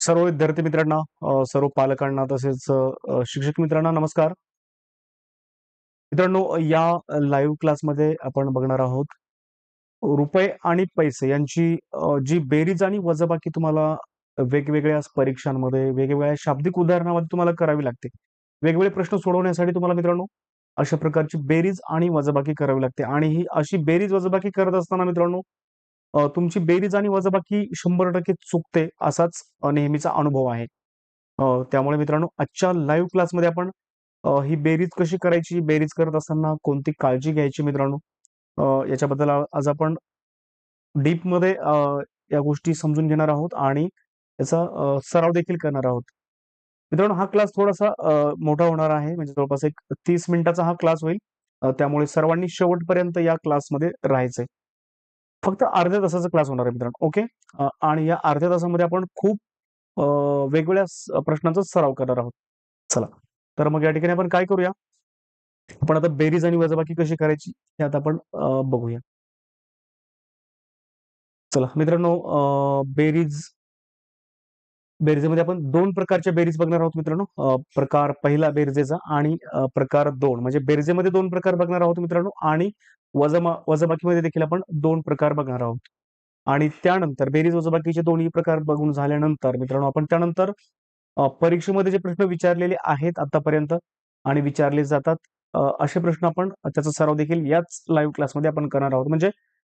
सर्व विद्यार्थी मित्रांना सर्व पालकांना तसेच शिक्षक मित्रांना नमस्कार. मित्रांनो या लाईव्ह क्लासमध्ये आपण बघणार आहोत रुपये आणि पैसे यांची जी बेरीज आणि वजाबाकी तुम्हाला वेगवेगळ्या परीक्षांमध्ये वेगवेगळ्या शाब्दिक उदाहरणामध्ये तुम्हाला करावी लागते. वेगवेगळे प्रश्न सोडवण्यासाठी तुम्हाला मित्रांनो अशा प्रकारची बेरीज आणि वजाबाकी करावी लागते. आणि ही अशी बेरीज वजाबाकी करत असताना मित्रांनो तुमची बेरीज आणि वजाबाकी शंभर टक्के चुकते असाच नेहमीचा अनुभव आहे. त्यामुळे मित्रांनो आजच्या लाईव्ह क्लासमध्ये आपण ही बेरीज कशी करायची बेरीज करत असताना कोणती काळजी घ्यायची मित्रांनो? याच्याबद्दल आज आपण डीपमध्ये या गोष्टी समजून घेणार आहोत आणि याचा सराव देखील करणार आहोत. मित्रांनो हा क्लास थोडासा मोठा होणार आहे. म्हणजे जवळपास एक तीस मिनिटाचा हा क्लास होईल. त्यामुळे सर्वांनी शेवटपर्यंत या क्लासमध्ये राहायचंय. फक्त अर्ध्या तासाचा क्लास होणार आहे मित्रांनो ओके आणि या अर्ध्या तासामध्ये आपण खूप वेगवेगळ्या प्रश्नांचा सराव करणार आहोत. चला. तर मग या ठिकाणी आपण काय करूया? आपण आता बेरीज आणि वजाबाकी कशी करायची हे आता आपण बघूया. चला मित्रांनो बेरीज बेरजेमध्ये आपण दोन प्रकारच्या बेरीज बघणार आहोत मित्रांनो. प्रकार पहिला बेरजेचा आणि प्रकार दोन. म्हणजे बेरजेमध्ये दोन प्रकार बघणार आहोत मित्रांनो आणि वजमा वजाबाकीमध्ये देखील आपण दोन प्रकार बघणार आहोत. आणि त्यानंतर बेरीज वजाबाकीचे दोन्ही प्रकार बघून झाल्यानंतर मित्रांनो आपण त्यानंतर परीक्षेमध्ये जे प्रश्न विचारलेले आहेत आतापर्यंत आणि विचारले जातात असे प्रश्न आपण त्याचा सराव देखील याच लाईव्ह क्लासमध्ये आपण करणार आहोत. म्हणजे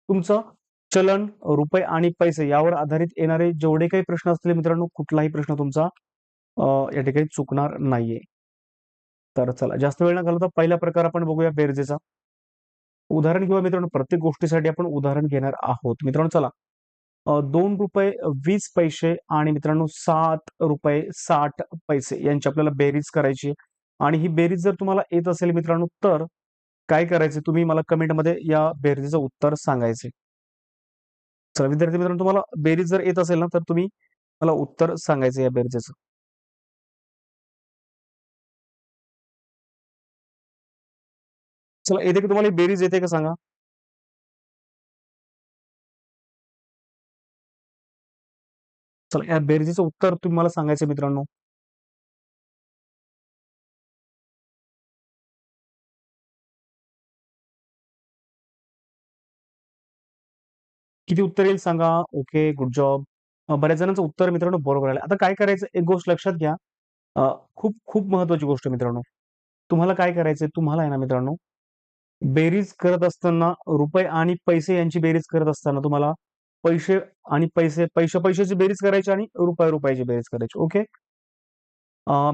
तुमचं चलन रुपये आणि पैसे यावर आधारित येणारे जेवढे काही प्रश्न असतील मित्रांनो कुठलाही प्रश्न तुमचा या ठिकाणी चुकणार नाहीये. तर चला जास्त वेळ न घालवता पहिला प्रकार आपण बघूया बेरजेचा. उदाहरण किंवा मित्रांनो. प्रत्येक गोष्टीसाठी आपण उदाहरण घेणार आहोत. मित्रांनो चला. दोन रुपये वीस पैसे आणि मित्रांनो सात रुपये साठ पैसे यांची आपल्याला बेरीज करायची आणि ही बेरीज जर तुम्हाला येत असेल मित्रांनो तर काय करायचे तुम्ही मला कमेंटमध्ये या बेरजेचं उत्तर सांगायचे चला विद्यार्थी मित्रांनो तुम्हाला बेरीज जर येत असेल ना तर तुम्ही मला उत्तर सांगायचं या बेरजेचं. चला येते का तुम्हाला बेरीज येते का सांगा? चला या बेरजेचं उत्तर तुम्ही मला सांगायचं मित्रांनो. किती उत्तर येईल सांगा? Okay good job. बऱ्याच जणांचं उत्तर मित्रांनो बरोबर आलं आता काय करायचं? एक गोष्ट लक्षात घ्या. खूप खूप महत्वाची गोष्ट मित्रांनो. तुम्हाला काय करायचंय? तुम्हाला आहे ना मित्रांनो बेरीज करत असताना रुपये आणि पैसे यांची बेरीज करत असताना तुम्हाला पैसे आणि पैसे पैसे पैशाची बेरीज करायची आणि रुपये रुपयाची बेरीज करायची. ओके?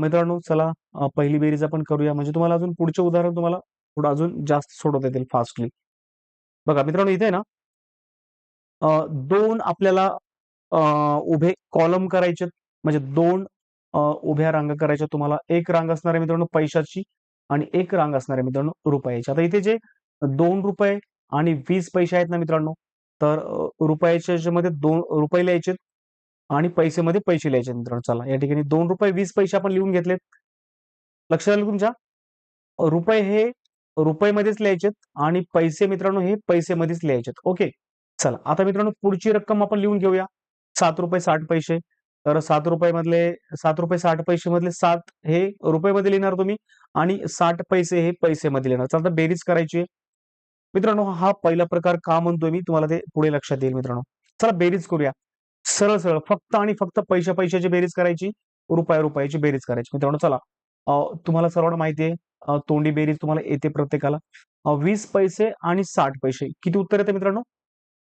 मित्रांनो चला पहिली बेरीज आपण करूया. म्हणजे तुम्हाला अजून पुढचे उदाहरण तुम्हाला थोडं अजून जास्त सोडवता येतील फास्टली. बघा मित्रांनो इथे ना दोन आपल्याला उभे कॉलम करायचे म्हणजे दोन उभ्या रांगा करायच्या. तुम्हाला एक रांग असणार आहे मित्रांनो पैशाची. आणि एक रांग असणार आहे मित्रांनो रुपयाची. आता इथे जे दोन रुपये आणि वीस पैसे आहेत ना मित्रांनो तर रुपयाच्या याच्यामध्ये दोन रुपये लिहायचे आणि पैसेमध्ये पैसे लिहायचे मित्रांनो. चला या ठिकाणी दोन रुपये वीस पैसे आपण लिहून घेतलेत. लक्षात आलं तुमच्या. रुपये हे रुपयेमध्येच लिहायचेत आणि पैसे मित्रांनो हे पैसेमध्येच लिहायचेत. ओके? चला आता मित्रांनो पुढची रक्कम आपण लिहून घेऊया. सात रुपये साठ पैसे. तर सात रुपये मधले सात रुपये साठ पैसे मधले सात हे रुपये मध्ये लिहिणार तुम्ही आणि साठ पैसे हे पैसे मध्ये लिहिणार. चला बेरीज करायची. मित्रांनो हा पहिला प्रकार का म्हणतोय मी? तुम्हाला ते पुढे लक्षात येईल मित्रांनो. चला बेरीज करूया. सरळ सरळ फक्त आणि फक्त पैशा पैशाची बेरीज करायची रुपया रुपयाची बेरीज करायची. मित्रांनो चला. तुम्हाला सर्वांना माहिती आहे तोंडी बेरीज तुम्हाला येते प्रत्येकाला. वीस पैसे आणि साठ पैसे. किती उत्तर येते मित्रांनो?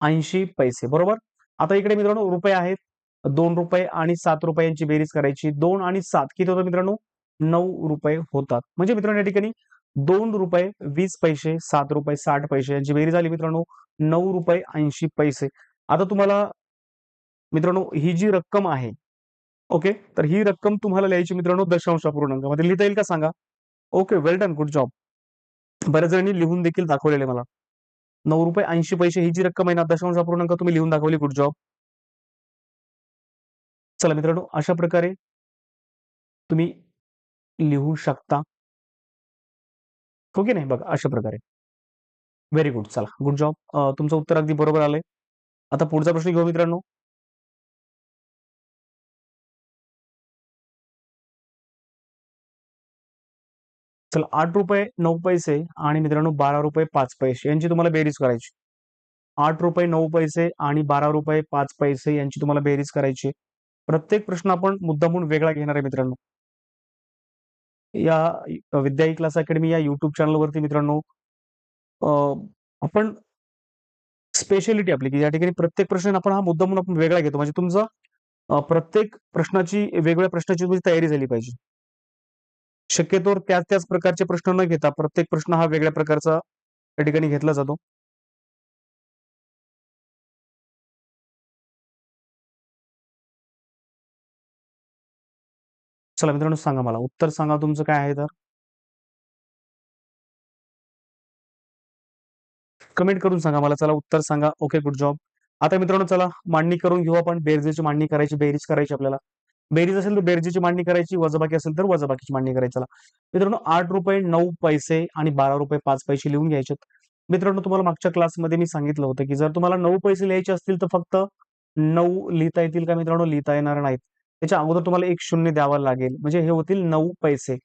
ऐंशी पैसे. बरोबर? आता इकडे मित्रांनो रुपये आहेत. दोन रुपये आणि सात रुपयांची बेरीज करायची. दोन आणि सात किती होतं मित्रांनो? नऊ रुपये होतात. म्हणजे मित्रांनो या ठिकाणी दोन रुपये वीस पैसे सात रुपये साठ पैसे यांची बेरीज झाली मित्रांनो. नऊ रुपये ऐंशी पैसे. आता तुम्हाला मित्रांनो ही जी रक्कम आहे ओके? तर ही रक्कम तुम्हाला लिहायची मित्रांनो दशांश पूर्णांकामध्ये. लिहिता येईल का सांगा? Okay well done good job बऱ्याच जणांनी लिहून देखील दाखवलेले मला. नऊ रुपये ऐंशी पैसे ही जी रक्कम आहे ना दशांश अपूर्णांक तुम्ही लिहून दाखवली गुड जॉब चला मित्रांनो अशा प्रकारे तुम्ही लिहू शकता. हो ओके नाही? बघा अशा प्रकारे. व्हेरी गुड चला गुड जॉब तुमचं उत्तर अगदी बरोबर आलंय. आता पुढचा प्रश्न घेऊ मित्रांनो. चला आठ रुपये नऊ पैसे आणि मित्रांनो बारा रुपये पाच पैसे यांची तुम्हाला बेरीज करायची. आठ रुपये नऊ पैसे आणि बारा रुपये पाच पैसे यांची तुम्हाला बेरीज करायची. प्रत्येक प्रश्न आपण मुद्दामून वेगळा घेणार आहे मित्रांनो. या विद्या क्लास अकॅडमी या युट्यूब चॅनलवरती मित्रांनो आपण स्पेशलिटी आपली की या ठिकाणी प्रत्येक प्रश्न आपण हा मुद्दा म्हणून आपण वेगळा घेतो. म्हणजे तुमचा प्रत्येक प्रश्नाची वेगवेगळ्या प्रश्नाची तुमची तयारी झाली पाहिजे. शक्यतो त्याच त्याच प्रकारचे प्रश्न न घेता प्रत्येक प्रश्न हा वेगळ्या प्रकारचा या ठिकाणी घेतला जातो. चला मित्रांनो सांगा मला. उत्तर सांगा तुमचं काय आहे तर? कमेंट करून सांगा मला. चला उत्तर सांगा. ओके गुड जॉब आता मित्रांनो चला मांडणी करून घेऊ आपण. बेरजेची मांडणी करायची बेरीज करायची आपल्याला. बेरीज असेल तर बेरजेची मांडणी करायची वजबाकी असेल तर वजबाकीची मांडणी करायची. चला. मित्रांनो आठ रुपये नऊ पैसे आणि बारा रुपये पाच पैसे लिहून घ्यायचे मित्रांनो तुम्हाला मागच्या क्लासमध्ये मी सांगितलं होतं की जर तुम्हाला नऊ पैसे लिहायचे असतील तर फक्त नऊ लिहिता येतील का मित्रांनो? लिहिता येणार नाहीत. त्याच्या अगोदर तुम्हाला एक शून्य द्यावा लागेल. म्हणजे हे होतील नऊ पैसे.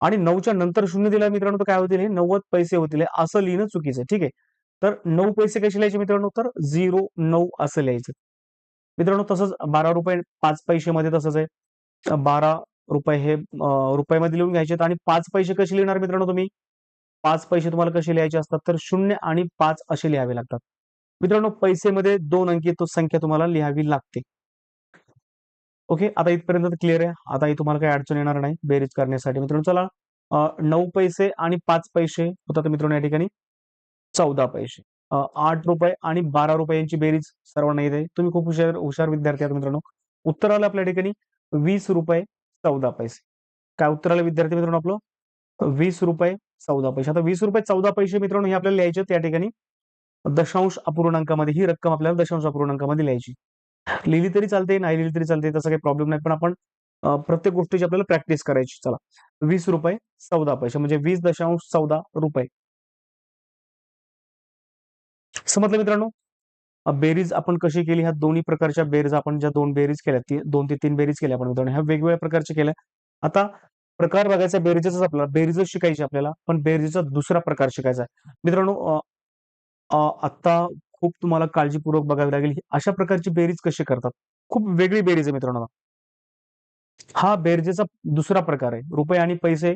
आणि नऊच्या नंतर शून्य दिला मित्रांनो तर काय होतील? हे नव्वद पैसे होतील. असं लिहिणं चुकीचं ठीक आहे? तर नऊ पैसे कसे लिहायचे मित्रांनो? तर झिरो नऊ असं लिहायचं. मित्रांनो तसंच बारा रुपये पाच पैसे मध्ये तसंच आहे. बारा रुपये हे रुपयामध्ये लिहून घ्यायचे आणि पाच पैसे कसे लिहिणार मित्रांनो तुम्ही? पाच पैसे तुम्हाला कसे लिहायचे असतात? तर शून्य आणि पाच असे लिहावे लागतात. मित्रांनो पैसेमध्ये दोन अंकी तो संख्या तुम्हाला लिहावी लागते. ओके आता इथपर्यंत क्लिअर आहे. आता तुम्हाला काही अडचण येणार नाही बेरीज करण्यासाठी. मित्रांनो चला नऊ पैसे आणि पाच पैसे होतात मित्रांनो या ठिकाणी. चौदा पैसे. आठ रुपये आणि बारा रुपयांची बेरीज सर्वांना येते. तुम्ही खूप हुशार हुशार विद्यार्थी आहात मित्रांनो. उत्तर आलं आपल्या ठिकाणी वीस रुपये चौदा पैसे. काय उत्तर आलं विद्यार्थी मित्रांनो आपलं? वीस रुपये चौदा पैसे. आता वीस रुपये चौदा पैसे मित्रांनो हे आपल्याला लिहायचे त्या ठिकाणी. दशांश अपूर्णांकामध्ये ही रक्कम आपल्याला दशांश अपूर्णांकामध्ये लिहायची. लिहिली तरी चालते नाही लिहिली तरी चालते तसं काही प्रॉब्लेम नाही. पण आपण प्रत्येक गोष्टीची आपल्याला प्रॅक्टिस करायची. चला. वीस रुपये चौदा पैसे. म्हणजे वीस दशांश चौदा रुपये. समजलं मित्रांनो बेरीज आपण कशी केली? ह्या दोन्ही प्रकारच्या बेरीज आपण ज्या दोन बेरीज केल्या ती दोन ते तीन बेरीज केल्या आपण मित्रांनो. ह्या वेगवेगळ्या प्रकारच्या केल्या. आता प्रकार बघायचा बेरीजच आपल्याला बेरीज शिकायची आपल्याला पण बेरीजचा दुसरा प्रकार शिकायचा आहे. मित्रांनो आता खूप तुम्हाला काळजीपूर्वक बघावी लागेल. अशा प्रकारची बेरीज कशी करतात? खूप वेगळी बेरीज आहे मित्रांनो. हा बेरजेचा दुसरा प्रकार आहे. रुपये आणि पैसे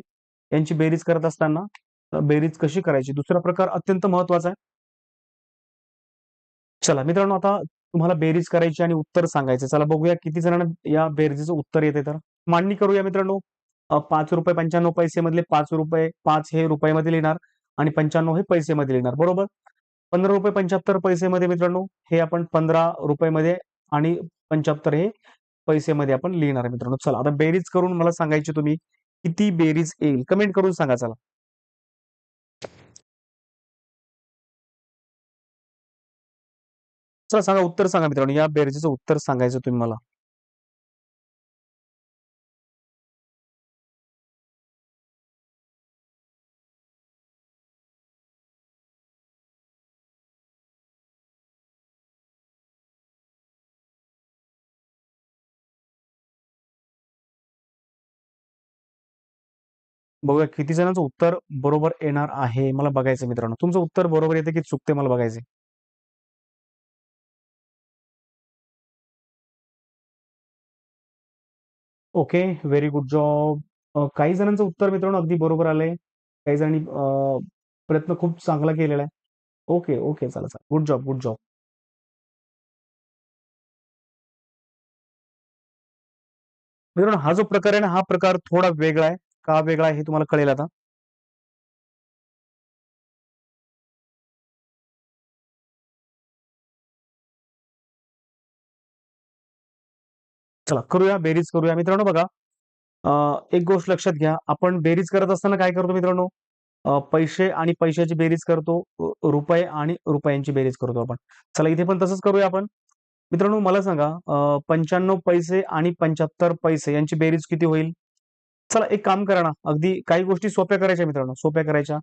यांची बेरीज करत असताना बेरीज कशी करायची? दुसरा प्रकार अत्यंत महत्त्वाचा आहे. चला मित्रांनो आता तुम्हाला बेरीज करायची आणि उत्तर सांगायचं चला बघूया किती जणांना या बेरजेचं उत्तर येते तर. मांडणी करूया मित्रांनो. पाच रुपये पंच्याण्णव पैसे मधले पाच रुपये पाच हे रुपयामध्ये लिहिणार आणि पंच्याण्णव हे पैसे मध्ये लिहिणार. बरोबर? पंधरा रुपये पंच्याहत्तर पैसे मध्ये मित्रांनो हे आपण पंधरा रुपये मध्ये आणि पंच्याहत्तर हे पैसे मध्ये आपण लिहिणार आहे मित्रांनो. चला आता बेरीज करून मला सांगायची तुम्ही किती बेरीज येईल? कमेंट करून सांगा चला. चला सांगा उत्तर सांगा मित्रांनो. या बेरीजचं उत्तर सांगायचं तुम्ही मला. बघूया किती जणांचं उत्तर बरोबर येणार आहे मला बघायचं मित्रांनो. तुमचं उत्तर बरोबर येते की चुकते मला बघायचे ओके व्हेरी गुड जॉब. काही जणांचं उत्तर मित्रांनो अगदी बरोबर आलंय. काही जणांनी प्रयत्न खूप चांगला केलेला आहे. ओके ओके चला चला. Good job good job. मित्रांनो हा जो प्रकार आहे ना हा प्रकार थोडा वेगळा आहे. का वेगळा आहे हे तुम्हाला कळेल आता? चला करूया बेरीज करूया. मित्रांनो बघा एक गोष्ट लक्षात घ्या. आपण बेरीज करत असताना काय करतो मित्रांनो? पैसे आणि पैशाची बेरीज करतो रुपये आणि रुपयांची बेरीज करतो आपण. चला इथे पण तसंच करूया आपण. मित्रांनो मला सांगा पंच्याण्णव पैसे आणि पंच्याहत्तर पैसे यांची बेरीज किती होईल? चला एक काम करा ना. अगदी काही गोष्टी सोप्या करायच्या मित्रांनो. सोप्या करायच्या.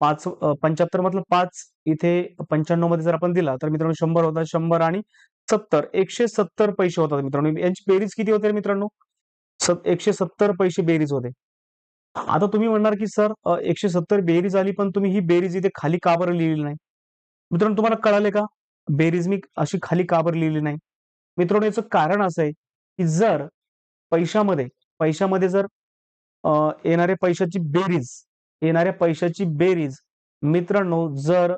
पाच पंच्याहत्तर मधलं पाच इथे पंच्याण्णवमध्ये जर आपण दिला तर मित्रांनो शंभर होता शंभर आणि सत्तर. एकशे सत्तर पैसे होतात मित्रांनो. यांची बेरीज किती होते मित्रांनो? एकशे सत्तर पैसे बेरीज होते. आता तुम्ही म्हणणार की सर एकशे सत्तर बेरीज आली पण तुम्ही ही बेरीज इथे खाली का बरं लिहिली नाही? मित्रांनो तुम्हाला कळाले का? बेरीज मी अशी खाली का बरं लिहिली नाही? मित्रांनो याचं कारण असं आहे की जर पैशामध्ये पैशामध्ये जर येणाऱ्या पैशाची बेरीज येणाऱ्या पैशाची बेरीज मित्रांनो जर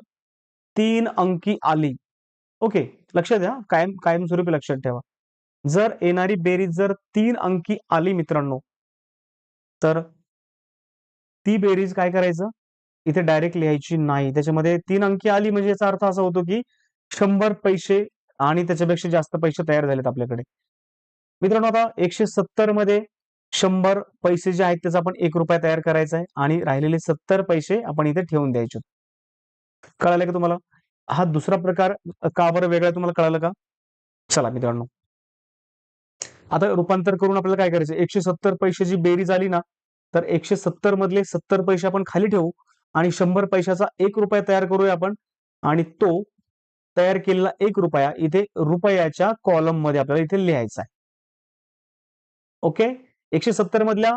तीन अंकी आली ओके लक्षात द्या कायम कायमस्वरूपी लक्षात ठेवा. जर येणारी बेरीज जर तीन अंकी आली मित्रांनो तर ती बेरीज काय करायचं? इथे डायरेक्ट लिहायची नाही. त्याच्यामध्ये तीन अंकी आली म्हणजे याचा अर्थ असा होतो की शंभर पैसे आणि त्याच्यापेक्षा जास्त पैसे तयार झालेत आपल्याकडे. मित्रांनो आता एकशे सत्तरमध्ये शंभर पैसे जे आहेत त्याचा आपण एक रुपया तयार करायचा आहे आणि राहिलेले सत्तर पैसे आपण इथे ठेवून द्यायचे कळालं का तुम्हाला? हा दुसरा प्रकार का बरं वेगळा तुम्हाला कळालं का? चला मित्रांनो. आता रूपांतर करून आपल्याला काय करायचं? एकशे सत्तर पैशाची बेरीज आली ना तर एकशे सत्तर मधले सत्तर पैसे आपण खाली ठेवू आणि शंभर पैशाचा एक रुपया तयार करूया आपण आणि तो तयार केलेला एक रुपया इथे रुपयाच्या कॉलममध्ये आपल्याला इथे लिहायचा आहे. ओके एकशे सत्तर मधल्या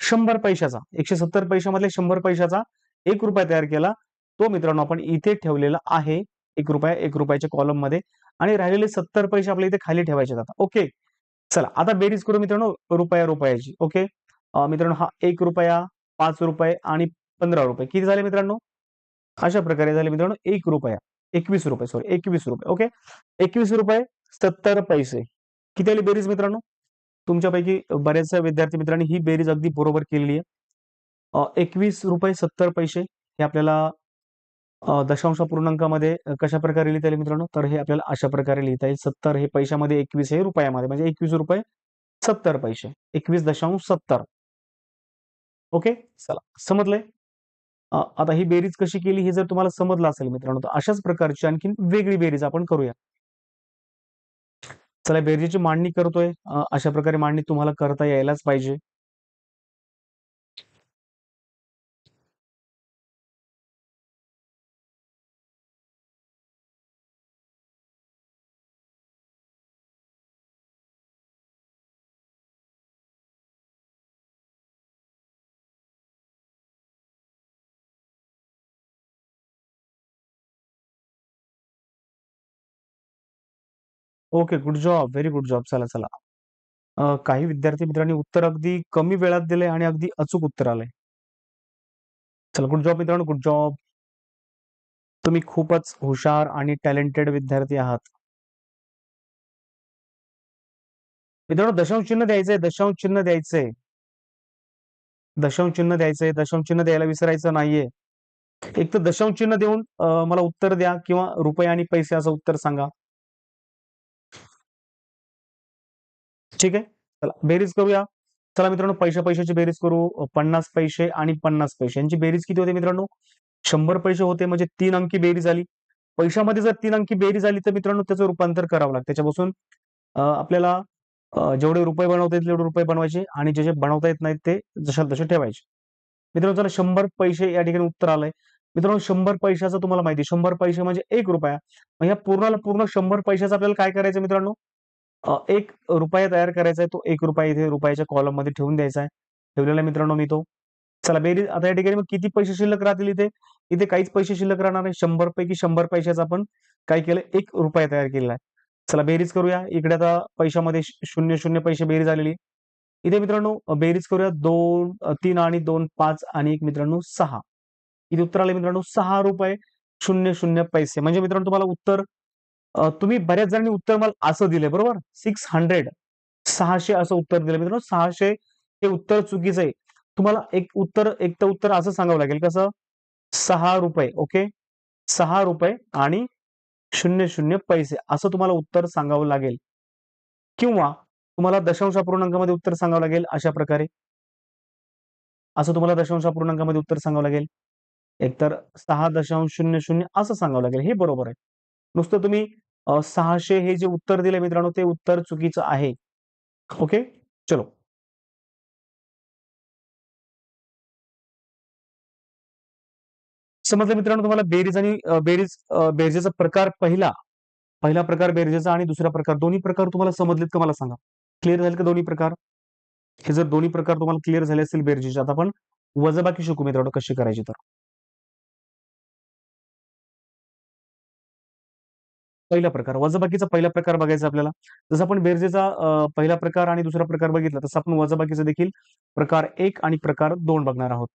शंभर पैशाचा एकशे सत्तर पैशामधल्या शंभर पैशाचा एक रुपया तयार केला. तो मित्रांनो आपण इथे ठेवलेला आहे. एक रुपया एक रुपयाच्या कॉलममध्ये. आणि राहिलेले सत्तर पैसे आपल्या इथे खाली ठेवायचे आता. ओके चला आता बेरीज करू मित्रांनो रुपया रुपयाची. ओके मित्रांनो हा एक रुपया पाच रुपये आणि पंधरा रुपये. किती झाले मित्रांनो? अशा प्रकारे झाले मित्रांनो एक रुपया. एकवीस रुपये सॉरी एकवीस रुपये. ओके एकवीस रुपये सत्तर पैसे. किती आली बेरीज मित्रांनो? तुमच्यापैकी बऱ्याचशा विद्यार्थी मित्रांनी ही बेरीज अगदी बरोबर केलेली आहे. एकवीस रुपये सत्तर पैसे हे आपल्याला दशांश पूर्णांकामध्ये कशा प्रकारे लिहिता येईल मित्रांनो? तर हे आपल्याला अशा प्रकारे लिहिता येईल. सत्तर हे पैशामध्ये एकवीस हे रुपयामध्ये. म्हणजे एकवीस रुपये सत्तर पैसे. एकवीस दशांश सत्तर. ओके? चला. समजलंय? आता ही बेरीज कशी केली हे जर तुम्हाला समजलं असेल मित्रांनो तर अशाच प्रकारची आणखी वेगळी बेरीज आपण करूया. चला बेरजेची मांडणी करतोय. अशा प्रकारे मांडणी तुम्हाला करता यायलाच पाहिजे. Okay good job very good job चला चला. काही विद्यार्थी मित्रांनी उत्तर अगदी कमी वेळात दिले आणि अगदी अचूक उत्तर आलंय. चला गुड जॉब मित्रांनो गुड जॉब तुम्ही खूपच हुशार आणि टॅलेंटेड विद्यार्थी आहात. मित्रांनो दशांश चिन्ह द्यायचंय दशांश चिन्ह द्यायचंय. दशांश चिन्ह द्यायचंय दशांश चिन्ह द्यायला विसरायचं नाहीये. एक तर दशांश चिन्ह देऊन मला उत्तर द्या किंवा रुपये आणि पैसे असं उत्तर सांगा. ठीक आहे? चला बेरीज करूया. चला मित्रांनो पैशा पैशाची बेरीज करू. पन्नास पैसे आणि पन्नास पैसे यांची बेरीज किती होते मित्रांनो? शंभर पैसे होते म्हणजे तीन अंकी बेरीज आली. पैशामध्ये जर तीन अंकी बेरीज आली तर मित्रांनो त्याचं रूपांतर करावं लागतं. त्याच्यापासून आपल्याला जेवढे रुपये बनवता येतील तेवढे रुपये बनवायचे आणि जे जे बनवता येत नाहीत ते जशा तसे ठेवायचे. मित्रांनो चला शंभर पैसे या ठिकाणी उत्तर आलंय. मित्रांनो शंभर पैशाचं तुम्हाला माहिती शंभर पैसे म्हणजे एक रुपया. ह्या पूर्णाला पूर्ण शंभर पैशाचं आपल्याला काय करायचं मित्रांनो? एक रुपया तयार करायचा आहे तो एक रुपया इथे रुपयाच्या कॉलममध्ये ठेवून द्यायचा आहे. ठेवलेला मित्रांनो मी तो. चला बेरीज आता या ठिकाणी मग किती पैसे शिल्लक राहतील इथे? इथे काहीच पैसे शिल्लक राहणार नाही. शंभर पैकी शंभर पैशाचा आपण काय केलं? एक रुपया तयार केलेला आहे. चला बेरीज करूया. इकडे आता पैशामध्ये शून्य शून्य पैसे बेरीज आलेली. इथे मित्रांनो बेरीज करूया. दोन तीन आणि दोन पाच आणि एक मित्रांनो सहा. इथे उत्तर आले मित्रांनो सहा रुपये शून्य शून्य पैसे. म्हणजे मित्रांनो तुम्हाला उत्तर तुम्ही बऱ्याच जणांनी उत्तर मला असं दिले बरोबर? सिक्स हंड्रेड सहाशे असं उत्तर दिलं मित्रांनो. सहाशे हे उत्तर चुकीचं आहे. तुम्हाला एक उत्तर एक तर उत्तर असं सांगावं लागेल. कसं? सहा रुपये ओके? सहा रुपये आणि शून्य शून्य पैसे असं तुम्हाला उत्तर सांगावं लागेल. किंवा तुम्हाला दशांश पूर्णांकामध्ये उत्तर सांगावं लागेल अशा प्रकारे. असं तुम्हाला दशांश पूर्णांकामध्ये उत्तर सांगावं लागेल. एकतर सहा दशांश शून्य शून्य असं सांगावं लागेल. हे बरोबर आहे. नुसतं तुम्ही सहाशे हे जे उत्तर दिले मित्रांनो ते उत्तर चुकीचं आहे. ओके? चलो. समजलं मित्रांनो तुम्हाला? बेरीज आणि बेरीज बेरजेचा प्रकार पहिला. पहिला प्रकार बेरजेचा आणि दुसरा प्रकार दोन्ही प्रकार तुम्हाला समजलेत का मला सांगा? क्लिअर झाले का दोन्ही प्रकार? हे जर दोन्ही प्रकार तुम्हाला क्लिअर झाले असतील बेरजेचे आता आपण वजाबाकी शिकू मित्रांनो कशी करायची तर. पहिला प्रकार. वजाबाकीचा पहिला प्रकार बघायचा आपल्याला. जसं आपण बेरजेचा पहिला प्रकार आणि दुसरा प्रकार बघितला तसं आपण वजाबाकीचा देखील प्रकार एक आणि प्रकार दोन बघणार आहोत.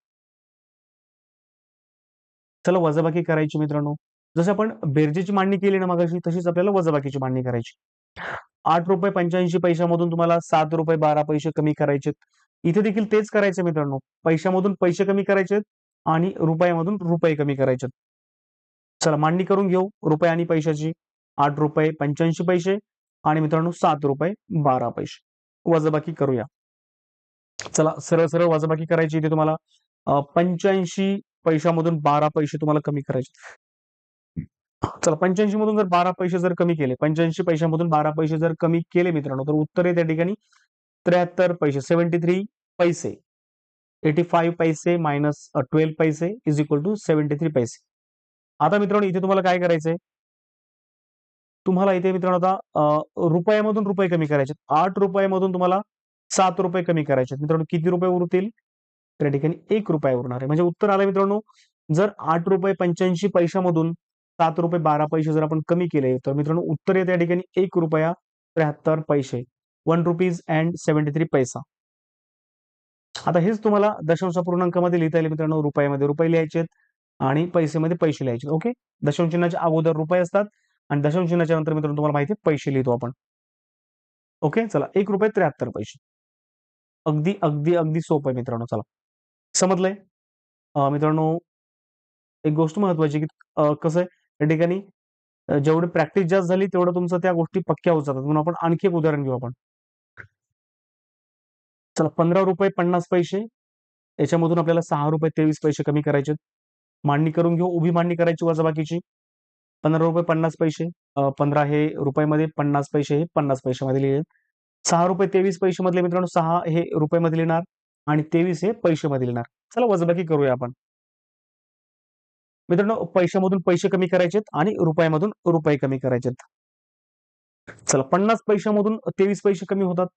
चला वजाबाकी करायची मित्रांनो. जसं आपण बेरजेची मांडणी केली ना मागाशी तशीच आपल्याला वजाबाकीची मांडणी करायची. आठ रुपये पंच्याऐंशी पैशामधून तुम्हाला सात रुपये बारा पैसे कमी करायचे इथे देखील तेच करायचे मित्रांनो. पैशामधून पैसे कमी करायचे आणि रुपयामधून रुपये कमी करायचे चला मांडणी करून घेऊ रुपये आणि पैशाची. आठ रुपये पंच्याऐंशी पैसे आणि मित्रांनो सात रुपये बारा पैसे. वजाबाकी करूया. चला सरळ सरळ वजाबाकी करायची इथे तुम्हाला. पंच्याऐंशी पैशामधून बारा पैसे तुम्हाला कमी करायचे. चला पंच्याऐंशी मधून जर बारा पैसे जर कमी केले पंच्याऐंशी पैशामधून बारा पैसे जर कमी केले मित्रांनो तर उत्तर आहे त्या ठिकाणी त्र्याहत्तर पैसे सेव्हन्टी थ्री पैसे. एटी फाईव्ह पैसे मायनस ट्वेल्व पैसे is equal to seventy three पैसे. आता मित्रांनो इथे तुम्हाला काय करायचंय? तुम्हाला इथे मित्रांनो आता रुपयामधून रुपये कमी करायचे आठ रुपयामधून तुम्हाला सात रुपये कमी करायचे मित्रांनो किती रुपये उरतील? त्या ठिकाणी एक रुपये उरणार आहे. म्हणजे उत्तर आलं मित्रांनो जर आठ रुपये पंच्याऐंशी पैशामधून सात रुपये बारा पैसे जर आपण कमी केले तर मित्रांनो उत्तर आहे त्या ठिकाणी एक रुपया त्र्याहत्तर पैसे. One rupees and seventy three पैसा. आता हेच तुम्हाला दशांश पूर्णांकामध्ये लिहिता येईल मित्रांनो रुपयामध्ये रुपये लिहायचे आणि पैसेमध्ये पैसे लिहायचे ओके? दशांश चिन्हाच्या अगोदर रुपये असतात. आणि दशांश चिन्हाच्या नंतर मित्रांनो तुम्हाला माहिती आहे पैसे लिहितो आपण. ओके? चला एक रुपये त्र्याहत्तर पैसे. अगदी अगदी अगदी सोपं आहे मित्रांनो चला. समजलंय? मित्रांनो एक गोष्ट महत्वाची की कसं आहे या ठिकाणी जेवढी प्रॅक्टिस जास्त झाली तेवढं तुमचं त्या गोष्टी पक्क्या होत जातात. म्हणून आपण आणखी एक उदाहरण घेऊ आपण. चला पंधरा रुपये पन्नास पैसे. याच्यामधून आपल्याला सहा रुपये तेवीस पैसे कमी करायचे मांडणी करून घेऊ उभी मांडणी करायची वजाबाकीची. पंधरा रुपये पन्नास पैसे. पंधरा हे रुपयामध्ये पन्नास पैसे हे पन्नास पैशामध्ये लिहिले सहा रुपये तेवीस पैसे मधले मित्रांनो सहा हे रुपयामध्ये लिहिणार आणि तेवीस हे पैशामध्ये लिहिणार. चला वजबाकी करूया आपण. मित्रांनो पैशामधून पैसे कमी करायचेत आणि रुपयामधून रुपये कमी करायचेत. चला पन्नास पैशामधून तेवीस पैसे कमी होतात.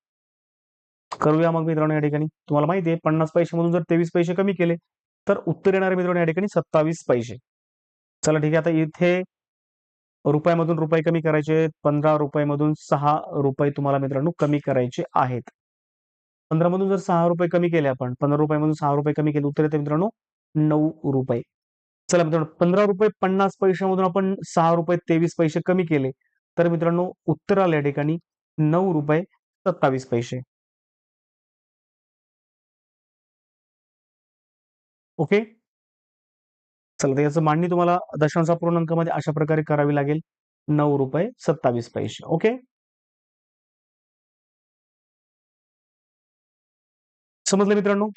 करूया मग मित्रांनो या ठिकाणी. तुम्हाला माहिती आहे पन्नास पैशामधून जर तेवीस पैसे कमी केले तर उत्तर येणारे मित्रांनो या ठिकाणी सत्तावीस पैसे. चला ठीक आहे आता इथे रुपयामधून रुपये कमी करायचे पंधरा रुपयामधून सहा रुपये तुम्हाला मित्रांनो कमी करायचे आहेत. पंधरा मधून जर सहा रुपये कमी केले आपण पंधरा रुपयामधून सहा रुपये कमी केले उत्तर येते मित्रांनो नऊ रुपये. चला मित्रांनो पंधरा रुपये पन्नास पैशामधून आपण सहा रुपये तेवीस पैसे कमी केले तर मित्रांनो उत्तर आले या ठिकाणी नऊ रुपये सत्तावीस पैसे. ओके? चला तर याचं मांडणी तुम्हाला दशांश पूर्णांकामध्ये अशा प्रकारे करावी लागेल. नऊ रुपये सत्तावीस पैसे ओके? समजलं मित्रांनो?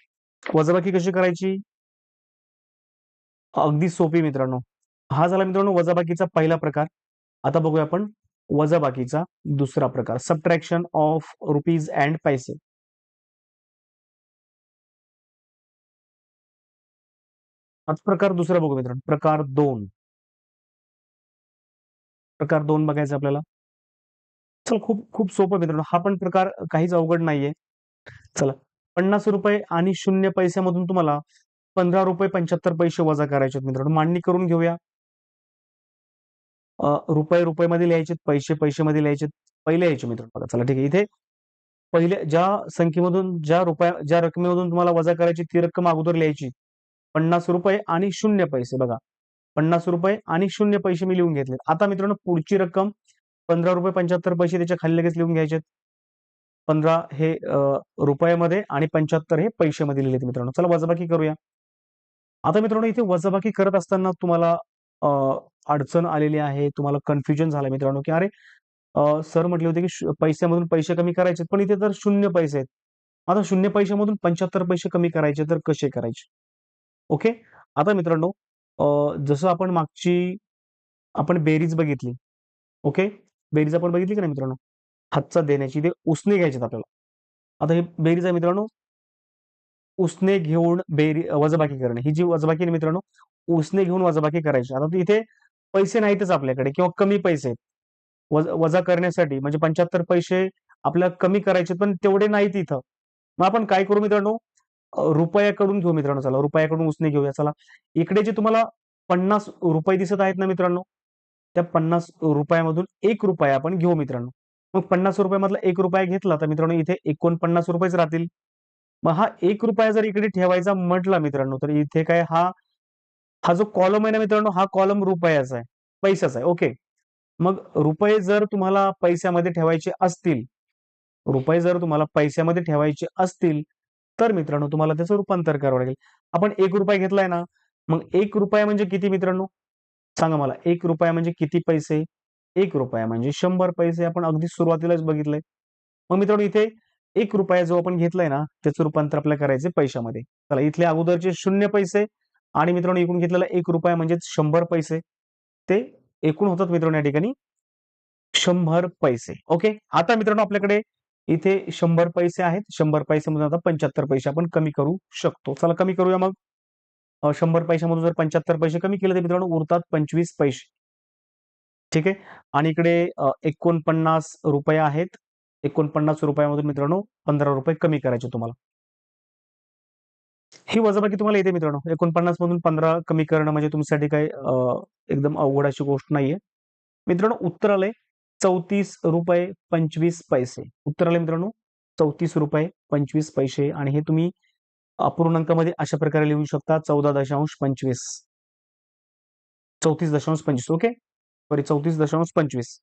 वजाबाकी कशी करायची? अगदी सोपी मित्रांनो. हा झाला मित्रांनो वजाबाकीचा पहिला प्रकार. आता बघूया आपण वजाबाकीचा दुसरा प्रकार. सबट्रॅक्शन ऑफ रुपीज अँड पैसे. आता प्रकार दुसरा बघू मित्रांनो. प्रकार दोन. प्रकार दोन बघायचा आपल्याला. चल खूप खूप सोपं मित्रांनो. हा पण प्रकार काहीच अवघड नाहीये. चला पन्नास रुपये आणि शून्य पैशामधून तुम्हाला पंधरा रुपये पंच्याहत्तर पैसे वजा करायचे आहेत मित्रांनो. मांडणी करून घेऊया. रुपये रुपये मध्ये लिहायचे पैसे पैशामध्ये लिहायचे पहिले यायचे मित्रांनो. बघा चला ठीक आहे. इथे पहिले ज्या संख्येमधून ज्या रुपया ज्या रकमेमधून तुम्हाला वजा करायची ती रक्कम अगोदर लिहायची. पन्नास रुपये आणि शून्य पैसे बघा. पन्नास रुपये आणि शून्य पैसे मी लिहून घेतले आता मित्रांनो पुढची रक्कम पंधरा रुपये पंच्याहत्तर पैसे त्याच्याखाली लगेच लिहून घ्यायचे पंधरा हे रुपयामध्ये आणि पंच्याहत्तर हे पैशामध्ये लिहिलेत मित्रांनो. चला वजाबाकी करूया. आता मित्रांनो इथे वजाबाकी करत असताना तुम्हाला अडचण आलेली आहे तुम्हाला कन्फ्युजन झालं मित्रांनो की अरे सर म्हटले होते की पैशामधून पैसे कमी करायचे पण इथे तर शून्य पैसे आहेत. आता शून्य पैशामधून पंच्याहत्तर पैसे कमी करायचे तर कसे करायचे? ओके? आता मित्रांनो अ, जसं आपण मागची आपण बेरीज बघितली ओके? बेरीज आपण बघितली का नाही मित्रांनो? हातचा देण्याची ते उसने घ्यायचे आपल्याला. आता हे बेरीज आहे मित्रांनो. उसने घेऊन बेरी वजाबाकी करणे. ही जी वजाबाकी आहे मित्रांनो उसने घेऊन वजाबाकी करायची. आता इथे पैसे नाहीतच आपल्याकडे किंवा कमी पैसे आहेत. वज वजा करण्यासाठी म्हणजे पंच्याहत्तर पैसे आपल्याला कमी करायचे पण तेवढे नाहीत इथं. मग आपण काय करू मित्रांनो? रुपयाकडून घेऊ मित्रांनो चला. रुपयाकडून उसने घेऊया चला. इकडे जे तुम्हाला पन्नास रुपये दिसत आहेत ना मित्रांनो त्या पन्नास रुपयामधून एक रुपया आपण घेऊ मित्रांनो. मग पन्नास रुपयामधला एक रुपया घेतला तर मित्रांनो इथे एकोणपन्नास रुपयेच राहतील. मग हा एक रुपया जर इकडे ठेवायचा म्हटला मित्रांनो तर इथे काय हा हा जो कॉलम आहे ना मित्रांनो हा कॉलम रुपयाचा आहे पैशाचा आहे. ओके मग रुपये जर तुम्हाला पैशामध्ये ठेवायचे असतील रुपये जर तुम्हाला पैशामध्ये ठेवायचे असतील तर मित्रांनो तुम्हाला त्याचं रूपांतर करावं लागेल. आपण एक रुपया घेतलाय ना मग एक रुपया म्हणजे किती मित्रांनो? सांगा मला एक रुपया म्हणजे किती पैसे? एक रुपया म्हणजे शंभर पैसे. आपण अगदी सुरुवातीलाच बघितलंय. मग मित्रांनो इथे एक रुपया जो आपण घेतलाय ना त्याचं रूपांतर आपल्याला करायचे पैशामध्ये. चला इथले अगोदरचे शून्य पैसे आणि मित्रांनो एकूण घेतलेला एक रुपया म्हणजे शंभर पैसे. ते एकूण होतात मित्रांनो या ठिकाणी शंभर पैसे. ओके? आता मित्रांनो आपल्याकडे इथे शंभर पैसे आहेत. शंभर पैशामधून आता पंच्याहत्तर पैसे आपण कमी करू शकतो. चला कमी करूया मग. शंभर पैशामधून जर पंच्याहत्तर पैसे कमी केले तर मित्रांनो उरतात पंचवीस पैसे. ठीक आहे? आणि इकडे एकोणपन्नास रुपये आहेत. एकोणपन्नास रुपयामधून मित्रांनो पंधरा रुपये कमी करायचे तुम्हाला. ही वजाबाकी तुम्हाला येते मित्रांनो. एकोणपन्नास मधून पंधरा कमी करणं म्हणजे तुमच्यासाठी काही एकदम अवघड अशी गोष्ट नाहीये. मित्रांनो उत्तर आलंय. चौतीस रुपये पंचवीस पैसे. उत्तर आले मित्रांनो चौतीस रुपये पंचवीस पैसे. आणि हे तुम्ही अपूर्णांकामध्ये अशा प्रकारे लिहू शकता चौदा दशांश पंचवीस. चौतीस दशांश पंचवीस ओके? सॉरी चौतीस दशांश पंचवीस.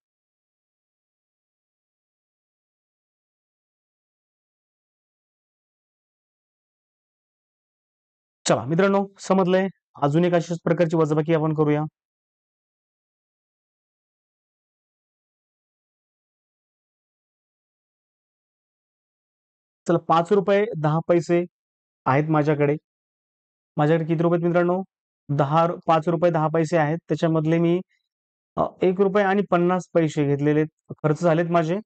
चला मित्रांनो समजलंय. अजून एक अशाच प्रकारची वजबाकी आपण करूया. चला पाच रुपये दहा पैसे आहेत माझ्याकडे. माझ्याकडे किती रुपये मित्रांनो? दहा पाच रुपये दहा पैसे आहेत. त्याच्यामधले मी एक रुपये आणि पन्नास पैसे घेतलेले खर्च झालेत माझे.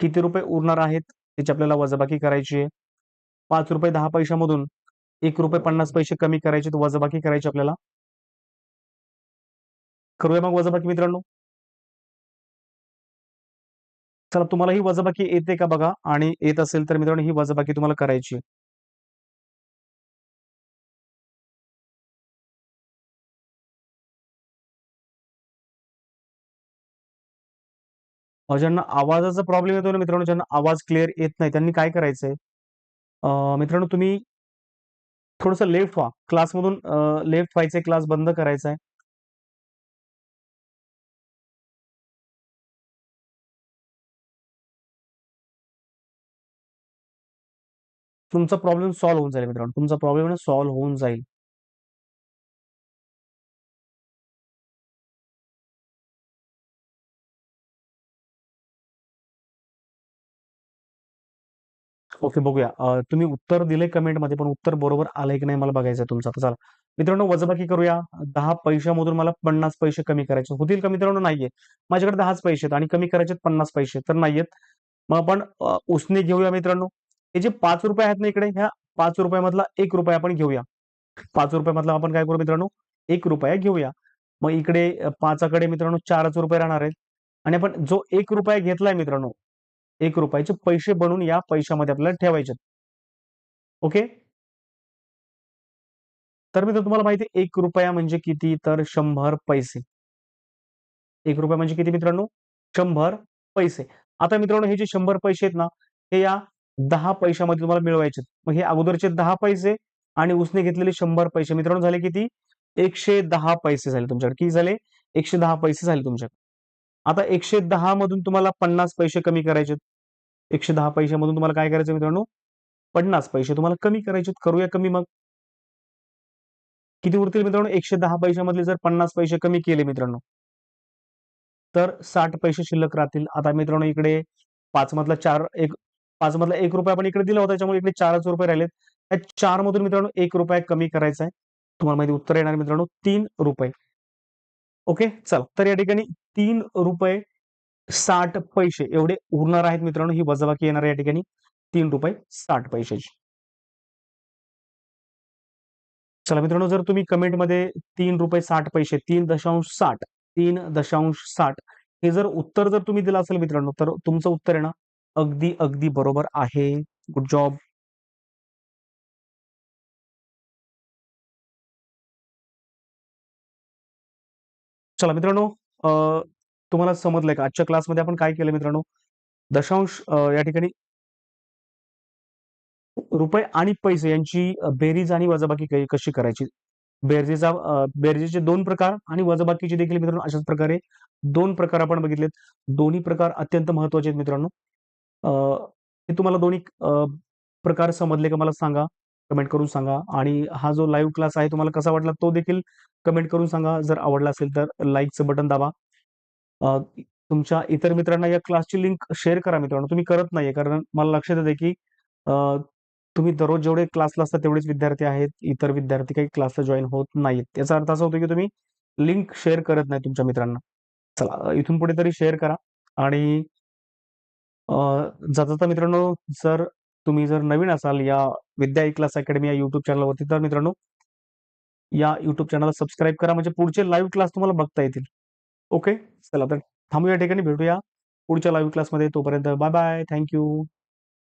किती रुपये उरणार आहेत त्याची आपल्याला वजाबाकी करायची आहे. पाच रुपये दहा पैशामधून एक रुपये पन्नास पैसे कमी करायचे तर वजाबाकी करायची आपल्याला. करूया मग वजाबाकी मित्रांनो? चला तुम्हाला ही वजाबाकी येते का बघा? आणि येत असेल तर मित्रांनो ही वजाबाकी तुम्हाला करायची ज्यांना आवाजाचा प्रॉब्लेम येतो ना मित्रांनो ज्यांना आवाज क्लिअर येत नाही त्यांनी काय करायचंय? मित्रांनो तुम्ही थोडस लेफ्ट व्हा. क्लासमधून लेफ्ट व्हायचंय क्लास बंद करायचा आहे तुमचा प्रॉब्लेम सॉल्व्ह होऊन जाईल मित्रांनो. तुमचा प्रॉब्लेम सॉल्व्ह होऊन जाईल. ओके बघूया. तुम्ही उत्तर दिले कमेंटमध्ये पण उत्तर बरोबर आलंय की नाही मला बघायचं तुमचं. आता चला. मित्रांनो वजबाकी करूया. दहा पैशामधून मला पन्नास पैसे कमी करायचे होतील का मित्रांनो? नाहीये. माझ्याकडे दहाच पैसे आहेत आणि कमी करायचे पन्नास पैसे. तर नाहीयेत. मग आपण उसने घेऊया मित्रांनो. हे जे पाच रुपये आहेत ना इकडे ह्या पाच रुपयामधला एक रुपया आपण घेऊया. पाच रुपयामधला आपण काय करू मित्रांनो? एक रुपया घेऊया. मग इकडे पाचाकडे मित्रांनो चारच रुपये राहणार आहेत. आणि आपण जो एक रुपया घेतलाय मित्रांनो एक रुपयाचे पैसे बनवून या पैशामध्ये आपल्याला ठेवायचे ओके? तर मित्र तुम्हाला माहिती एक रुपया म्हणजे किती? तर शंभर पैसे. एक रुपया म्हणजे किती मित्रांनो? शंभर पैसे. आता मित्रांनो हे जे शंभर पैसे आहेत ना हे या दहा पैशामध्ये तुम्हाला मिळवायचे मग हे अगोदरचे दहा पैसे आणि उसने घेतलेले शंभर पैसे. मित्रांनो झाले किती? एकशे दहा पैसे झाले तुमच्याकडे. किती झाले? एकशे दहा पैसे झाले तुमच्याकडे. आता एकशे दहा मधून तुम्हाला पन्नास पैसे कमी करायचे एकशे दहा पैशामधून तुम्हाला काय करायचं मित्रांनो? पन्नास पैसे तुम्हाला कमी करायचे करूया कमी मग. किती उरतील मित्रांनो? एकशे दहा पैशामधले जर पन्नास पैसे कमी केले मित्रांनो तर साठ पैसे शिल्लक राहतील. आता मित्रांनो इकडे पाच मधला चार एक पाच मधला एक रुपया आपण इकडे दिला होता त्याच्यामुळे इकडे चारच रुपये राहिलेत. त्या चार मधून मित्रांनो एक रुपया कमी करायचा आहे. तुम्हाला माहिती उत्तर येणार मित्रांनो तीन रुपये. ओके चल. तर या ठिकाणी तीन रुपये साठ पैसे एवढे उरणार आहेत मित्रांनो. ही वजाबाकी येणार या ठिकाणी. तीन रुपये साठ पैशाची. चला मित्रांनो जर तुम्ही कमेंटमध्ये तीन रुपये साठ पैसे तीन दशांश साठ तीन दशांश साठ हे जर उत्तर जर तुम्ही दिलं असेल मित्रांनो तर तुमचं उत्तर आहे ना अगदी अगदी बरोबर आहे. Good job. चला मित्रांनो, तुम्हाला समजलंय का आजच्या क्लासमध्ये आपण काय केलं मित्रांनो? दशांश या ठिकाणी रुपये आणि पैसे यांची बेरीज आणि वजाबाकी कशी करायची? बेरजेचा बेरजेचे दोन प्रकार आणि वजाबाकीचे देखील मित्रांनो अशाच प्रकारे दोन प्रकार आपण बघितलेत. दोन्ही प्रकार अत्यंत महत्त्वाचे आहेत मित्रांनो. अ, हे तुम्हाला दोन्ही अ, प्रकार समजले का मला सांगा. कमेंट करून सांगा आणि हा जो लाईव्ह क्लास आहे तुम्हाला कसा वाटला तो देखील कमेंट करून सांगा. जर आवडला असेल तर लाईकचं बटन दाबा. अ, तुमच्या इतर मित्रांना या क्लासची लिंक शेअर करा मित्रांनो. तुम्ही करत नाहीये कारण मला लक्षात येतंय की अ, तुम्ही दररोज जेवढे क्लासला असतात तेवढेच विद्यार्थी आहेत. इतर विद्यार्थी काही क्लासला जॉईन होत नाहीयेत. याचा अर्थ असा होतो की तुम्ही लिंक शेअर करत नाही तुमच्या मित्रांना. चला इथून पुढे तरी शेअर करा आणि अ, जाता-जाता मित्रांनो जर तुम्ही जर नवीन असाल या विद्या ई क्लास अकॅडमी या YouTube चॅनलवरती तर मित्रांनो या YouTube चॅनलला सबस्क्राईब करा म्हणजे पुढचे लाईव्ह क्लास तुम्हाला बघता येतील. ओके. चला तर थांबूया या ठिकाणी भेटूया पुढच्या लाईव्ह क्लासमध्ये. तोपर्यंत बाय बाय. Thank you.